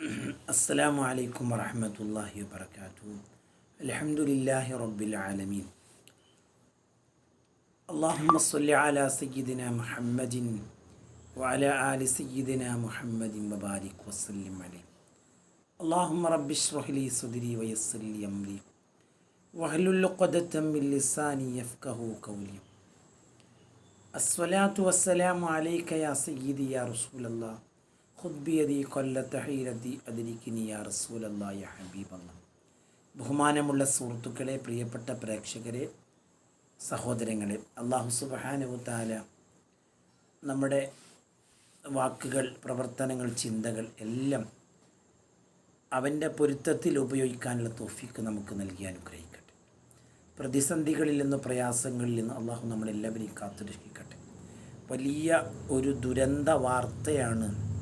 അസ്സലാമു അലൈക്കും വറഹമത്തല്ലാഹി വബർക്കാത്തു അലഹമുല്ലാഹി റബ്ബിൽ ആലമീൻ. അള്ളാഹുമ്മ സല്ലി അല സയ്യിദിന മുഹമ്മദിൻ വഅല ആലി സയ്യിദിന മുഹമ്മദിൻ വബാരിക് വസല്ലിം അലൈ. അള്ളാഹുമ്മ റബ്ബിഷ്റഹ്ലി സുദരി വയസ്സല്ലി അംലി വഹ്ലുൽ ഖദതം മിൻ ലിസാനി യഫ്ഖഹു ഖൗലി. അസ്സലാത്തു വസ്സലാമു അലൈക യാ സയ്യിദി യാ റസൂലല്ലാഹ് ബഹുമാനമുള്ള സുഹൃത്തുക്കളെ പ്രിയപ്പെട്ട പ്രേക്ഷകരെ സഹോദരങ്ങളെ അള്ളാഹു സുബഹാനുത്താല നമ്മുടെ വാക്കുകൾ പ്രവർത്തനങ്ങൾ ചിന്തകൾ എല്ലാം അവന്റെ പൊരുത്തത്തിൽ ഉപയോഗിക്കാനുള്ള തോഫിക്ക് നമുക്ക് നൽകി അനുഗ്രഹിക്കട്ടെ. പ്രതിസന്ധികളിൽ നിന്ന് പ്രയാസങ്ങളിൽ നിന്ന് അള്ളാഹു നമ്മളെല്ലാവരെയും കാത്തുരക്ഷിക്കട്ടെ. വലിയ ഒരു ദുരന്ത വാർത്തയാണ്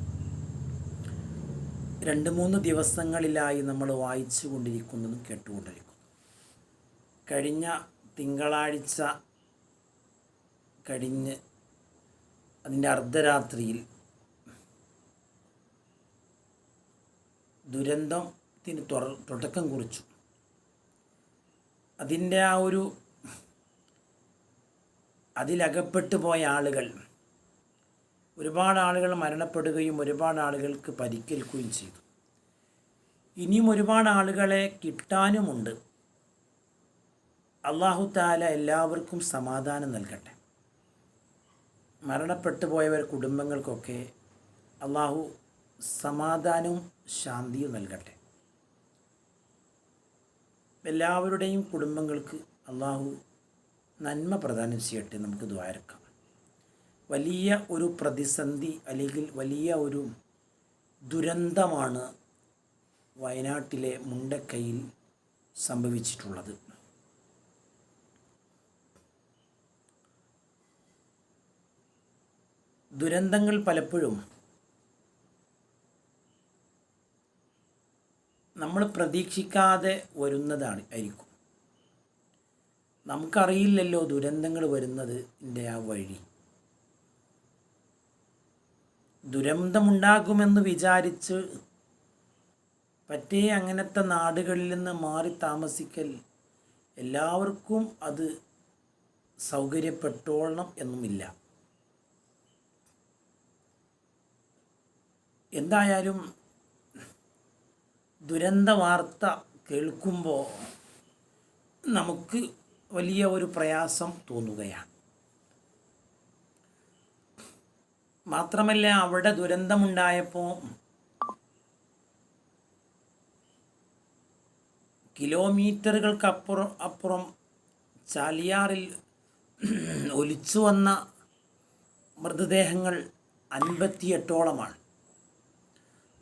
രണ്ട് മൂന്ന് ദിവസങ്ങളിലായി നമ്മൾ വായിച്ചു കൊണ്ടിരിക്കുന്നതും കേട്ടുകൊണ്ടിരിക്കുന്നു. കഴിഞ്ഞ തിങ്കളാഴ്ച കഴിഞ്ഞ് അതിന്റെ അർദ്ധരാത്രിയിൽ ദുരന്തത്തിന് തുടക്കം കുറിച്ചു. അതിന്റെ ആ ഒരു അതിലകപ്പെട്ടു പോയ ആളുകൾ ഒരുപാട് ആളുകൾ മരണപ്പെടുകയും ഒരുപാട് ആളുകൾക്ക് പരിക്കേൽക്കുകയും ചെയ്തു. ഇനിയും ഒരുപാട് ആളുകളെ കിട്ടാനുമുണ്ട്. അള്ളാഹു താല എല്ലാവർക്കും സമാധാനം നൽകട്ടെ. മരണപ്പെട്ടു പോയവർ കുടുംബങ്ങൾക്കൊക്കെ അള്ളാഹു സമാധാനവും ശാന്തിയും നൽകട്ടെ. എല്ലാവരുടെയും കുടുംബങ്ങൾക്ക് അള്ളാഹു നന്മ പ്രദാനം ചെയ്യട്ടെ. നമുക്ക് ദ്വാരക്കാം. വലിയ ഒരു പ്രതിസന്ധി അല്ലെങ്കിൽ വലിയ ഒരു ദുരന്തമാണ് വയനാട്ടിലെ മുണ്ടക്കൈയിൽ സംഭവിച്ചിട്ടുള്ളത്. ദുരന്തങ്ങൾ പലപ്പോഴും നമ്മൾ പ്രതീക്ഷിക്കാതെ വരുന്നതാണ് ആയിരിക്കും. നമുക്കറിയില്ലല്ലോ ദുരന്തങ്ങൾ വരുന്നത് ആ വഴി. ദുരന്തമുണ്ടാകുമെന്ന് വിചാരിച്ച് പറ്റേ അങ്ങനത്തെ നാടുകളിൽ നിന്ന് മാറി താമസിക്കൽ എല്ലാവർക്കും അത് സൗകര്യപ്പെട്ടോളണം എന്നുമില്ല. എന്തായാലും ദുരന്ത വാർത്ത കേൾക്കുമ്പോൾ നമുക്ക് വലിയ ഒരു പ്രയാസം തോന്നുകയാണ്. മാത്രമല്ല അവിടെ ദുരന്തമുണ്ടായപ്പോൾ കിലോമീറ്ററുകൾക്കപ്പുറം അപ്പുറം ചാലിയാറിൽ ഒലിച്ചു വന്ന മൃതദേഹങ്ങൾ അൻപത്തിയെട്ടോളമാണ്.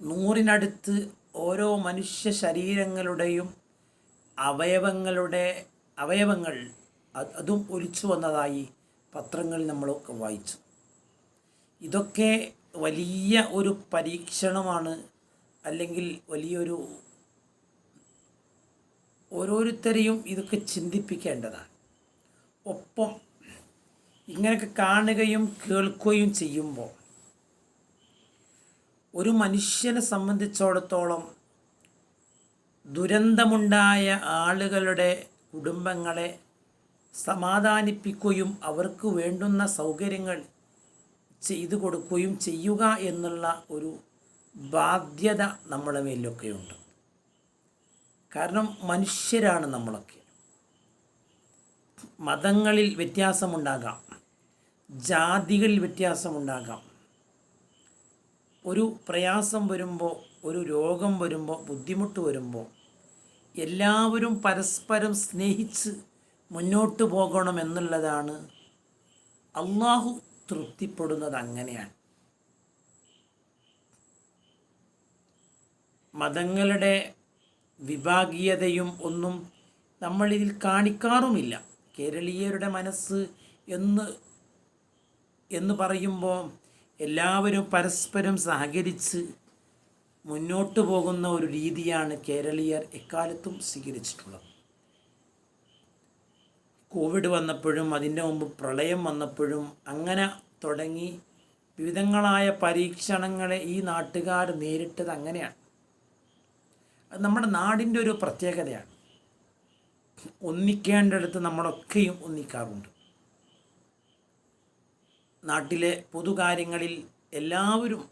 നൂറിനടുത്ത് ഓരോ മനുഷ്യ ശരീരങ്ങളുടെയും അവയവങ്ങളുടെ അവയവങ്ങൾ അതും ഒലിച്ചു വന്നതായി പത്രങ്ങളിൽ നമ്മളൊക്കെ വായിച്ചു. ഇതൊക്കെ വലിയ ഒരു പരീക്ഷണമാണ്. അല്ലെങ്കിൽ വലിയൊരു ഓരോരുത്തരെയും ഇതൊക്കെ ചിന്തിപ്പിക്കേണ്ടതാണ്. ഒപ്പം ഇങ്ങനെയൊക്കെ കാണുകയും കേൾക്കുകയും ചെയ്യുമ്പോൾ ഒരു മനുഷ്യനെ സംബന്ധിച്ചിടത്തോളം ദുരന്തമുണ്ടായ ആളുകളുടെ കുടുംബങ്ങളെ സമാധാനിപ്പിക്കുകയും അവർക്ക് വേണ്ടുന്ന സൗകര്യങ്ങൾ ചെയ്തു കൊടുക്കുകയും ചെയ്യുക എന്നുള്ള ഒരു ബാധ്യത നമ്മുടെ മേലൊക്കെയുണ്ട്. കാരണം മനുഷ്യരാണ് നമ്മളൊക്കെ. മതങ്ങളിൽ വ്യത്യാസമുണ്ടാകാം. ജാതികളിൽ വ്യത്യാസമുണ്ടാകാം. ഒരു പ്രയാസം വരുമ്പോൾ ഒരു രോഗം വരുമ്പോൾ ബുദ്ധിമുട്ട് വരുമ്പോൾ എല്ലാവരും പരസ്പരം സ്നേഹിച്ച് മുന്നോട്ട് പോകണമെന്നുള്ളതാണ് അള്ളാഹു തൃപ്തിപ്പെടുന്നത് അങ്ങനെയാണ് മതങ്ങളുടെ വിഭാഗീയതയും ഒന്നും നമ്മളിതിൽ കാണിക്കാറുമില്ല. കേരളീയരുടെ മനസ്സ് എന്ന് എന്ന് പറയുമ്പോൾ എല്ലാവരും പരസ്പരം സഹകരിച്ച് മുന്നോട്ട് പോകുന്ന ഒരു രീതിയാണ് കേരളീയർ എക്കാലത്തും സ്വീകരിച്ചിട്ടുള്ളത്. കോവിഡ് വന്നപ്പോഴും അതിന്റെ മുമ്പ് പ്രളയം വന്നപ്പോഴും അങ്ങനെ തുടങ്ങി. വിവിധങ്ങളായ പരീക്ഷണങ്ങളെ ഈ നാട്ടുകാർ നേരിട്ടത് അങ്ങനെയാണ്. അത് നമ്മുടെ നാടിന്റെ ഒരു പ്രത്യേകതയാണ്. ഒന്നിക്കേണ്ടടുത്ത് നമ്മളൊക്കെയും ഒന്നിക്കാറുണ്ട്. നാട്ടിലെ പൊതുകാര്യങ്ങളിൽ എല്ലാവരും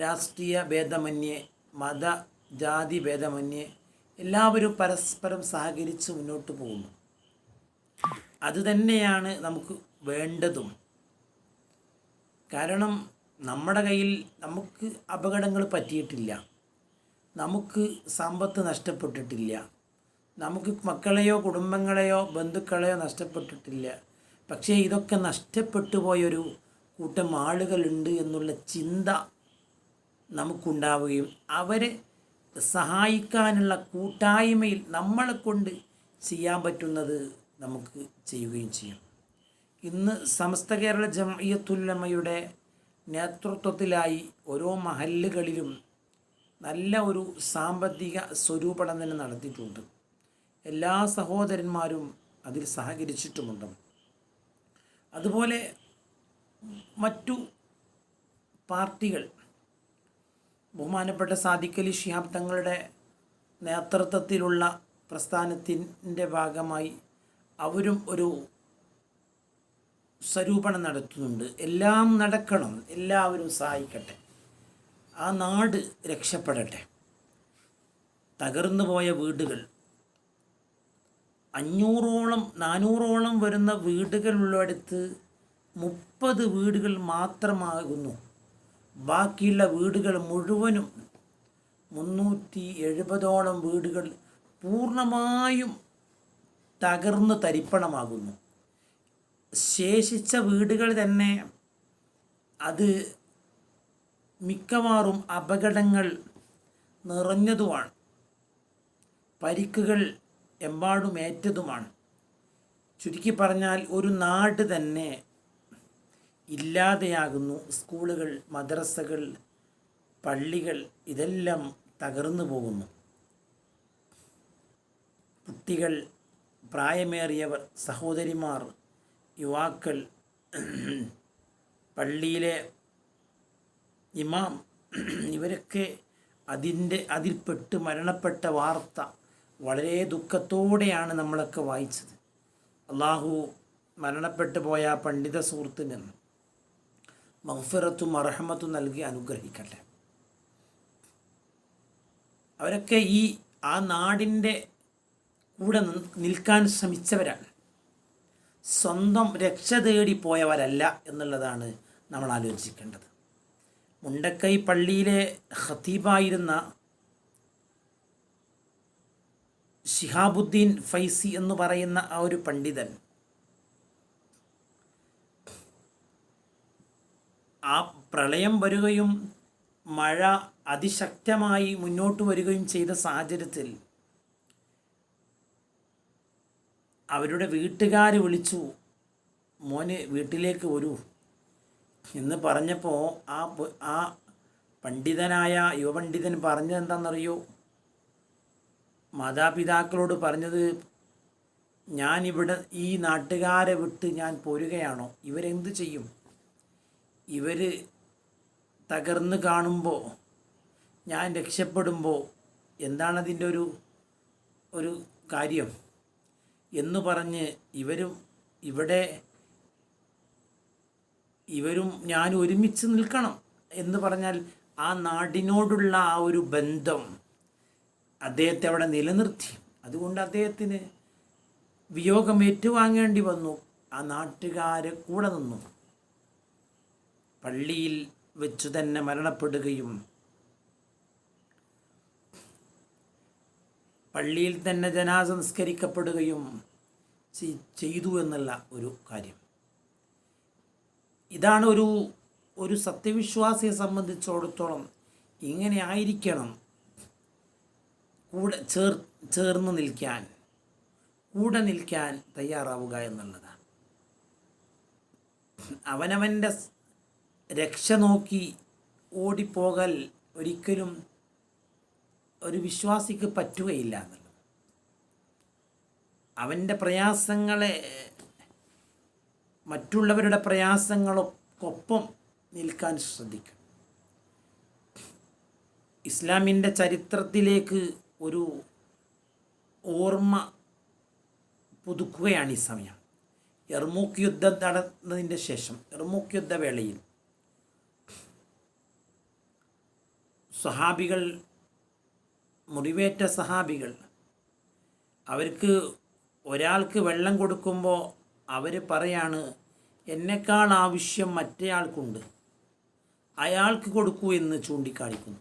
രാഷ്ട്രീയ ഭേദമന്യേ മത ജാതി ഭേദമന്യേ എല്ലാവരും പരസ്പരം സഹകരിച്ച് മുന്നോട്ട് പോകുന്നു. അതുതന്നെയാണ് നമുക്ക് വേണ്ടതും. കാരണം നമ്മുടെ കയ്യിൽ നമുക്ക് അപകടങ്ങൾ പറ്റിയിട്ടില്ല. നമുക്ക് സമ്പത്ത് നഷ്ടപ്പെട്ടിട്ടില്ല. നമുക്ക് മക്കളെയോ കുടുംബങ്ങളെയോ ബന്ധുക്കളെയോ നഷ്ടപ്പെട്ടിട്ടില്ല. പക്ഷേ ഇതൊക്കെ നഷ്ടപ്പെട്ടു പോയൊരു കൂട്ടം ആളുകളുണ്ട് എന്നുള്ള ചിന്ത നമുക്കുണ്ടാവുകയും അവരെ സഹായിക്കാനുള്ള കൂട്ടായ്മയിൽ നമ്മളെ കൊണ്ട് ചെയ്യാൻ പറ്റുന്നത് നമുക്ക് ചെയ്യുകയും ചെയ്യാം. ഇന്ന് സമസ്ത കേരള ജമയത്തുല്ലമ്മയുടെ നേതൃത്വത്തിലായി ഓരോ മഹല്ലുകളിലും നല്ല ഒരു സാമ്പത്തിക സ്വരൂപടം തന്നെ നടത്തിയിട്ടുണ്ട്. എല്ലാ സഹോദരന്മാരും അതിൽ സഹകരിച്ചിട്ടുമുണ്ട്. അതുപോലെ മറ്റു പാർട്ടികൾ ബഹുമാനപ്പെട്ട സാദിഖലി ശിഹാബ് തങ്ങളുടെ നേതൃത്വത്തിലുള്ള പ്രസ്ഥാനത്തിന്റെ ഭാഗമായി അവരും ഒരു സ്വരൂപണം നടത്തുന്നുണ്ട്. എല്ലാം നടക്കണം. എല്ലാവരും സഹായിക്കട്ടെ. ആ നാട് രക്ഷപ്പെടട്ടെ. തകർന്നു പോയ വീടുകൾ. അഞ്ഞൂറോളം നാനൂറോളം വരുന്ന വീടുകളുള്ളിടത്ത് മുപ്പത് വീടുകൾ മാത്രമാകുന്നു. ബാക്കിയുള്ള വീടുകൾ മുഴുവനും മുന്നൂറ്റി എഴുപതോളം വീടുകൾ പൂർണമായും തകർന്ന് തരിപ്പണമാകുന്നു. ശേഷിച്ച വീടുകൾ തന്നെ അത് മിക്കവാറും അപകടങ്ങൾ നിറഞ്ഞതുമാണ്. പരിക്കുകൾ എമ്പാടും ഏറ്റതുമാണ്. ചുരുക്കി പറഞ്ഞാൽ ഒരു നാട് തന്നെ ഇല്ലാതെയാകുന്നു. സ്കൂളുകൾ മദ്രസകൾ പള്ളികൾ ഇതെല്ലാം തകർന്നു പോകുന്നു. കുട്ടികൾ പ്രായമേറിയവർ സഹോദരിമാർ യുവാക്കൾ പള്ളിയിലെ ഇമാം ഇവരൊക്കെ അതിന്റെ അതിൽപ്പെട്ട് മരണപ്പെട്ട വാർത്ത വളരെ ദുഃഖത്തോടെയാണ് നമ്മളൊക്കെ വായിച്ചത്. അള്ളാഹു മരണപ്പെട്ടു പോയ പണ്ഡിത സുഹൃത്തിന് മഹഫിറത്തും അർഹമത്തും നൽകി അനുഗ്രഹിക്കട്ടെ. അവരൊക്കെ ഈ ആ നാടിന്റെ കൂടെ നിൽക്കാൻ ശ്രമിച്ചവരാണ്. സ്വന്തം രക്ഷ തേടി പോയവരല്ല എന്നുള്ളതാണ് നമ്മൾ ആലോചിക്കേണ്ടത്. മുണ്ടക്കൈ പള്ളിയിലെ ഹത്തീബായിരുന്ന ഷിഹാബുദ്ദീൻ ഫൈസി എന്ന് പറയുന്ന ആ ഒരു പണ്ഡിതൻ ആ പ്രളയം വരികയും മഴ അതിശക്തമായി മുന്നോട്ട് വരികയും ചെയ്ത സാഹചര്യത്തിൽ അവരുടെ വീട്ടുകാർ വിളിച്ചു മോന് വീട്ടിലേക്ക് വരൂ. എന്ന് പറഞ്ഞപ്പോൾ ആ ആ പണ്ഡിതനായ യുവപണ്ഡിതൻ പറഞ്ഞത് എന്താണെന്നറിയോ മാതാപിതാക്കളോട് പറഞ്ഞത് ഞാൻ ഇവിടെ ഈ നാട്ടുകാരെ വിട്ട് ഞാൻ പോരുകയാണോ? ഇവരെന്ത് ചെയ്യും? ഇവർ തകർന്ന് കാണുമ്പോൾ ഞാൻ രക്ഷപ്പെടുമ്പോൾ എന്താണതിന്റെ ഒരു ഒരു കാര്യം? എന്ന് പറഞ്ഞ് ഇവരും ഇവിടെ ഇവരും ഞാൻ ഒരുമിച്ച് നിൽക്കണം എന്ന് പറഞ്ഞാൽ ആ നാടിനോടുള്ള ആ ഒരു ബന്ധം അദ്ദേഹത്തെ അവിടെ നിലനിർത്തി. അതുകൊണ്ട് അദ്ദേഹത്തിന് വിയോഗം ഏറ്റുവാങ്ങേണ്ടി വന്നു. ആ നാട്ടുകാരെ കൂടെ നിന്നു. പള്ളിയിൽ വെച്ചു തന്നെ മരണപ്പെടുകയും പള്ളിയിൽ തന്നെ ജനാസ നിസ്കരിക്കപ്പെടുകയും ചെയ്തു എന്നുള്ള ഒരു കാര്യം. ഇതാണ് ഒരു ഒരു സത്യവിശ്വാസിയെ സംബന്ധിച്ചിടത്തോളം ഇങ്ങനെ ആയിരിക്കണം കൂടെ ചേർ ചേർന്ന് നിൽക്കാൻ കൂടെ നിൽക്കാൻ തയ്യാറാവുക എന്നുള്ളതാണ്. അവനവന്റെ രക്ഷ നോക്കി ഓടിപ്പോകൽ ഒരിക്കലും ഒരു വിശ്വാസിക്ക് പറ്റുകയില്ല എന്നുള്ളത്. അവന്റെ പ്രയാസങ്ങളെ മറ്റുള്ളവരുടെ പ്രയാസങ്ങളൊക്കൊപ്പം നിൽക്കാൻ ശ്രദ്ധിക്കും ഇസ്ലാമിന്റെ ചരിത്രത്തിലേക്ക് ഒരു ഓർമ്മ പുതുക്കുകയാണ് ഈ സമയം. എർമൂക്ക് യുദ്ധം നടന്നതിന്റെ ശേഷം എർമൂക്ക് യുദ്ധവേളയിൽ സഹാബികൾ മുറിവേറ്റ സഹാബികൾ. അവർക്ക് ഒരാൾക്ക് വെള്ളം കൊടുക്കുമ്പോൾ അവർ പറയാണ് എന്നെക്കാൾ ആവശ്യം മറ്റേയാൾക്കുണ്ട്. അയാൾക്ക് കൊടുക്കൂ എന്ന് ചൂണ്ടിക്കാണിക്കുന്നു.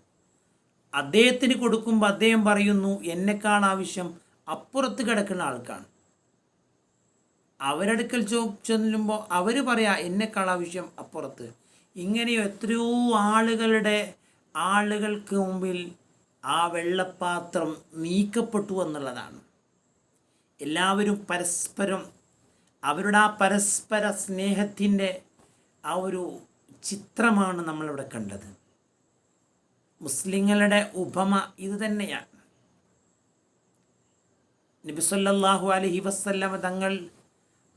അദ്ദേഹത്തിന് കൊടുക്കുമ്പോൾ അദ്ദേഹം പറയുന്നു എന്നെക്കാൾ ആവശ്യം അപ്പുറത്ത് കിടക്കുന്ന ആൾക്കാണ്. അവരടുക്കൽ ചോ ചെല്ലുമ്പോൾ അവർ പറയാ എന്നെക്കാൾ ആവശ്യം അപ്പുറത്ത്. ഇങ്ങനെ എത്രയോ ആളുകളുടെ ആളുകൾക്ക് മുമ്പിൽ ആ വെള്ളപ്പാത്രം നീക്കപ്പെട്ടു എന്നുള്ളതാണ്. എല്ലാവരും പരസ്പരം അവരുടെ ആ പരസ്പര സ്നേഹത്തിന്റെ ആ ഒരു ചിത്രമാണ് നമ്മളിവിടെ കണ്ടത്. മുസ്ലിങ്ങളുടെ ഉപമ ഇത് തന്നെയാണ്. നബിസല്ലാഹു അലഹി വസ്ല്ലമ തങ്ങൾ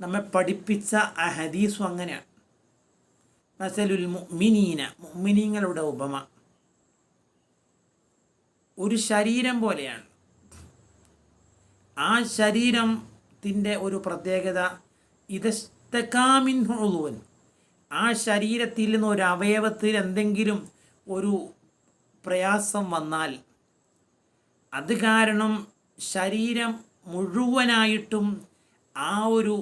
നമ്മെ പഠിപ്പിച്ച ആ ഹദീസും അങ്ങനെയാണ്. മസലുൽ മുഅ്മിനീന മുഅ്മിനീങ്ങളുടെ ഉപമ. ഒരു ശരീരം പോലെയാണ്. ആ ശരീരത്തിന്റെ ഒരു പ്രത്യേകത ഇതസ്തക്കാമിൻഹുളുവൻ ആ ശരീരത്തിൽ നിന്ന് ഒരു അവയവത്തിൽ എന്തെങ്കിലും ഒരു പ്രയാസം വന്നാൽ അത് കാരണം ശരീരം മുഴുവനായിട്ടും ആ ഒരു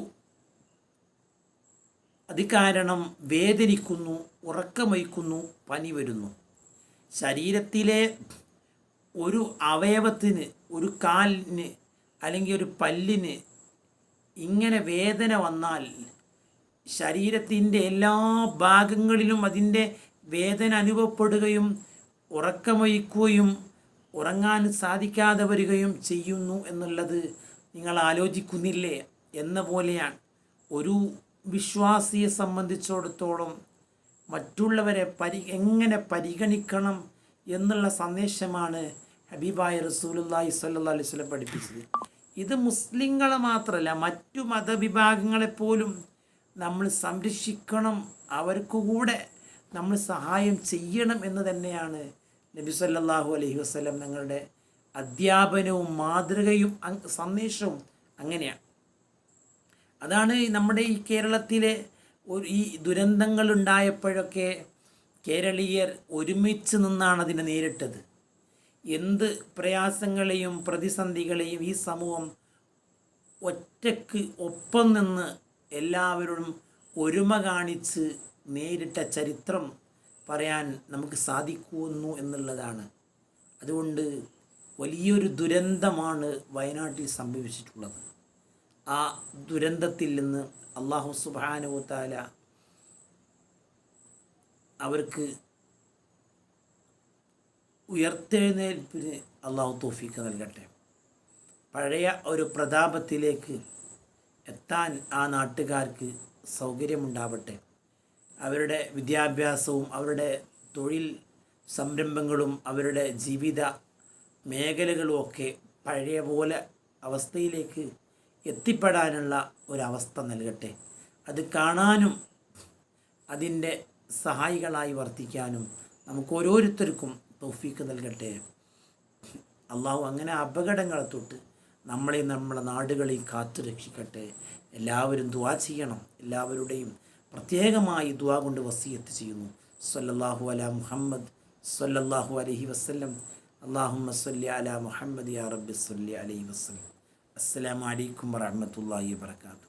അത് കാരണം വേദനിക്കുന്നു ഉറക്കമയക്കുന്നു പനി വരുന്നു. ശരീരത്തിലെ ഒരു അവയവത്തിന് ഒരു കാലിന് അല്ലെങ്കിൽ ഒരു പല്ലിന് ഇങ്ങനെ വേദന വന്നാൽ ശരീരത്തിന്റെ എല്ലാ ഭാഗങ്ങളിലും അതിന്റെ വേദന അനുഭവപ്പെടുകയും ഉറക്കമൊഴിക്കുകയും ഉറങ്ങാൻ സാധിക്കാതെ വരികയും ചെയ്യുന്നു എന്നുള്ളത് നിങ്ങൾ ആലോചിക്കുന്നില്ലേ എന്ന പോലെയാണ്. ഒരു വിശ്വാസിയെ സംബന്ധിച്ചിടത്തോളം മറ്റുള്ളവരെ പരി എങ്ങനെ പരിഗണിക്കണം എന്നുള്ള സന്ദേശമാണ് ഹബീബായ റസൂലുല്ലാഹി സ്വല്ലല്ലാഹി അലൈഹി പഠിപ്പിച്ചത്. ഇത് മുസ്ലിങ്ങളെ മാത്രമല്ല മറ്റു മതവിഭാഗങ്ങളെപ്പോലും നമ്മൾ സംരക്ഷിക്കണം അവർക്ക് കൂടെ നമ്മൾ സഹായം ചെയ്യണം എന്ന് തന്നെയാണ് നബി സല്ലാഹു അലൈഹി വസ്ലം ഞങ്ങളുടെ അധ്യാപനവും മാതൃകയും സന്ദേശവും അങ്ങനെയാണ്. അതാണ് നമ്മുടെ ഈ കേരളത്തിലെ ഒരു ഈ ദുരന്തങ്ങളുണ്ടായപ്പോഴൊക്കെ കേരളീയർ ഒരുമിച്ച് നിന്നാണ് അതിനെ നേരിട്ടത്. എന്ത് പ്രയാസങ്ങളെയും പ്രതിസന്ധികളെയും ഈ സമൂഹം ഒറ്റയ്ക്ക് ഒപ്പം നിന്ന് എല്ലാവരും ഒരുമ കാണിച്ച് നേരിട്ട ചരിത്രം പറയാൻ നമുക്ക് സാധിക്കുന്നു എന്നുള്ളതാണ്. അതുകൊണ്ട് വലിയൊരു ദുരന്തമാണ് വയനാട്ടിൽ സംഭവിച്ചിട്ടുള്ളത്. ആ ദുരന്തത്തിൽ നിന്ന് അള്ളാഹു സുബാനുത്താല അവർക്ക് ഉയർത്തെഴുന്നേൽപ്പിന് അള്ളാഹു തോഫിക്ക് നൽകട്ടെ. പഴയ ഒരു പ്രതാപത്തിലേക്ക് എത്താൻ ആ നാട്ടുകാർക്ക് സൗകര്യമുണ്ടാവട്ടെ. അവരുടെ വിദ്യാഭ്യാസവും അവരുടെ തൊഴിൽ സംരംഭങ്ങളും അവരുടെ ജീവിത മേഖലകളുമൊക്കെ പഴയ പോലെ അവസ്ഥയിലേക്ക് എത്തിപ്പെടാനുള്ള ഒരവസ്ഥ നൽകട്ടെ. അത് കാണാനും അതിന്റെ സഹായികളായി വർത്തിക്കാനും നമുക്ക് ഓരോരുത്തർക്കും തൗഫീക്ക് നൽകട്ടെ. അള്ളാഹു അങ്ങനെ അപകടങ്ങളെ തൊട്ട് നമ്മളെ നാടുകളെയും കാത്തു രക്ഷിക്കട്ടെ. എല്ലാവരും ദുവാ ചെയ്യണം. എല്ലാവരുടെയും പ്രത്യേകമായി ദുവാ കൊണ്ട് വസീയത്ത് ചെയ്യുന്നു. സല്ലല്ലാഹു അല മുഹമ്മദ് സല്ലല്ലാഹു അലഹി വസ്ലം അള്ളാഹുമ്മ സല്ലി അല മുഹമ്മദ് യാ റബ്ബി സല്ലി അലൈഹി വസ്ലം അസ്സലാമലൈക്കും വറഹ്മത്തുള്ളാഹി വബറകാതുഹു.